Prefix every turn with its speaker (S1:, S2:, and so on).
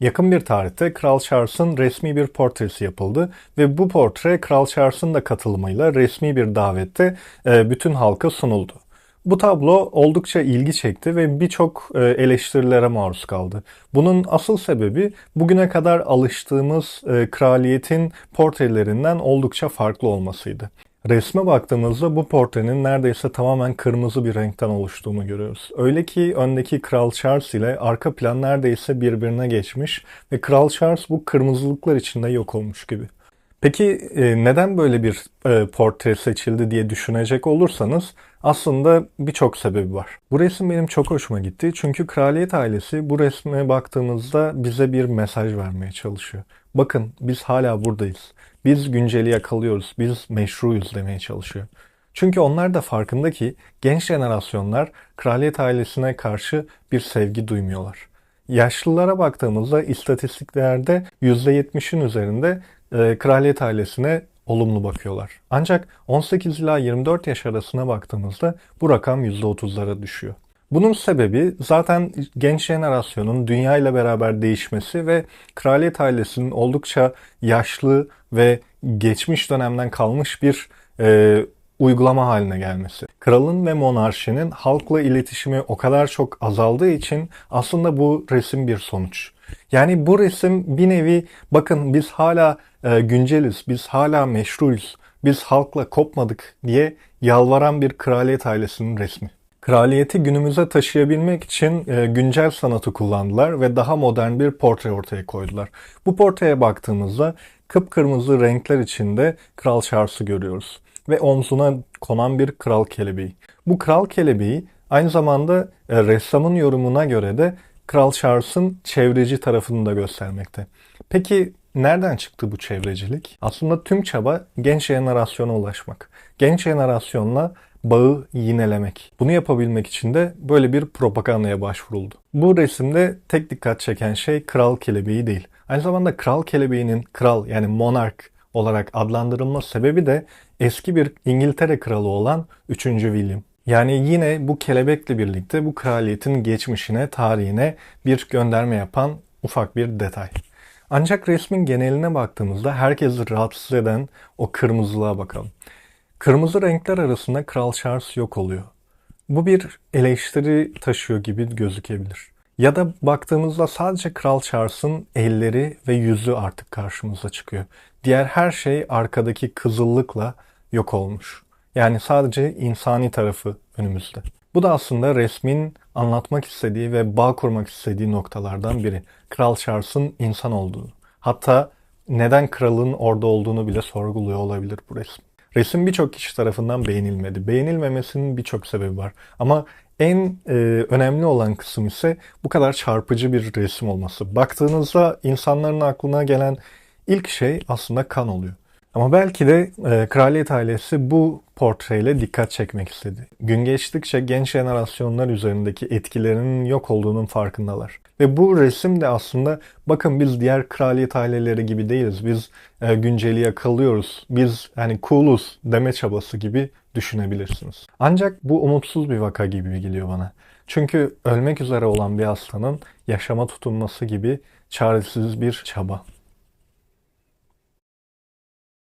S1: Yakın bir tarihte Kral Charles'ın resmi bir portresi yapıldı ve bu portre Kral Charles'ın da katılımıyla resmi bir davette e, bütün halka sunuldu. Bu tablo oldukça ilgi çekti ve birçok e, eleştirilere maruz kaldı. Bunun asıl sebebi bugüne kadar alıştığımız e, kraliyetin portrelerinden oldukça farklı olmasıydı. Resme baktığımızda bu portrenin neredeyse tamamen kırmızı bir renkten oluştuğunu görüyoruz. Öyle ki öndeki Kral Charles ile arka plan neredeyse birbirine geçmiş ve Kral Charles bu kırmızılıklar içinde yok olmuş gibi. Peki e, neden böyle bir e, portre seçildi diye düşünecek olursanız aslında birçok sebebi var. Bu resim benim çok hoşuma gitti çünkü kraliyet ailesi bu resme baktığımızda bize bir mesaj vermeye çalışıyor. Bakın biz hala buradayız. Biz günceli yakalıyoruz. Biz meşruyuz demeye çalışıyor. Çünkü onlar da farkında ki genç jenerasyonlar kraliyet ailesine karşı bir sevgi duymuyorlar. Yaşlılara baktığımızda istatistiklerde %70'in üzerinde e, kraliyet ailesine olumlu bakıyorlar. Ancak 18 ila 24 yaş arasına baktığımızda bu rakam %30'lara düşüyor. Bunun sebebi zaten genç jenerasyonun dünya ile beraber değişmesi ve kraliyet ailesinin oldukça yaşlı ve geçmiş dönemden kalmış bir e, uygulama haline gelmesi. Kralın ve monarşinin halkla iletişimi o kadar çok azaldığı için aslında bu resim bir sonuç. Yani bu resim bir nevi bakın biz hala e, günceliz, biz hala meşruyuz, biz halkla kopmadık diye yalvaran bir kraliyet ailesinin resmi. Kraliyeti günümüze taşıyabilmek için e, güncel sanatı kullandılar ve daha modern bir portre ortaya koydular. Bu portreye baktığımızda kıpkırmızı renkler içinde Kral Charles'ı görüyoruz ve omzuna konan bir kral kelebeği. Bu kral kelebeği aynı zamanda e, ressamın yorumuna göre de Kral Charles'ın çevreci tarafını da göstermekte. Peki nereden çıktı bu çevrecilik? Aslında tüm çaba genç jenerasyona ulaşmak. Genç jenerasyonla bağı yinelemek. Bunu yapabilmek için de böyle bir propagandaya başvuruldu. Bu resimde tek dikkat çeken şey kral kelebeği değil. Aynı zamanda kral kelebeğinin kral yani monark olarak adlandırılma sebebi de eski bir İngiltere kralı olan 3. William. Yani yine bu kelebekle birlikte bu kraliyetin geçmişine, tarihine bir gönderme yapan ufak bir detay. Ancak resmin geneline baktığımızda herkesi rahatsız eden o kırmızılığa bakalım. Kırmızı renkler arasında Kral Charles yok oluyor. Bu bir eleştiri taşıyor gibi gözükebilir. Ya da baktığımızda sadece Kral Charles'ın elleri ve yüzü artık karşımıza çıkıyor. Diğer her şey arkadaki kızıllıkla yok olmuş. Yani sadece insani tarafı önümüzde. Bu da aslında resmin anlatmak istediği ve bağ kurmak istediği noktalardan biri. Kral Charles'ın insan olduğunu. Hatta neden kralın orada olduğunu bile sorguluyor olabilir bu resim. Resim birçok kişi tarafından beğenilmedi. Beğenilmemesinin birçok sebebi var. Ama en e, önemli olan kısım ise bu kadar çarpıcı bir resim olması. Baktığınızda insanların aklına gelen ilk şey aslında kan oluyor. Ama belki de e, kraliyet ailesi bu portreyle dikkat çekmek istedi. Gün geçtikçe genç jenerasyonlar üzerindeki etkilerinin yok olduğunun farkındalar. Ve bu resim de aslında bakın biz diğer kraliyet aileleri gibi değiliz. Biz e, günceli yakalıyoruz. Biz hani cooluz deme çabası gibi düşünebilirsiniz. Ancak bu umutsuz bir vaka gibi geliyor bana. Çünkü ölmek üzere olan bir hastanın yaşama tutunması gibi çaresiz bir çaba.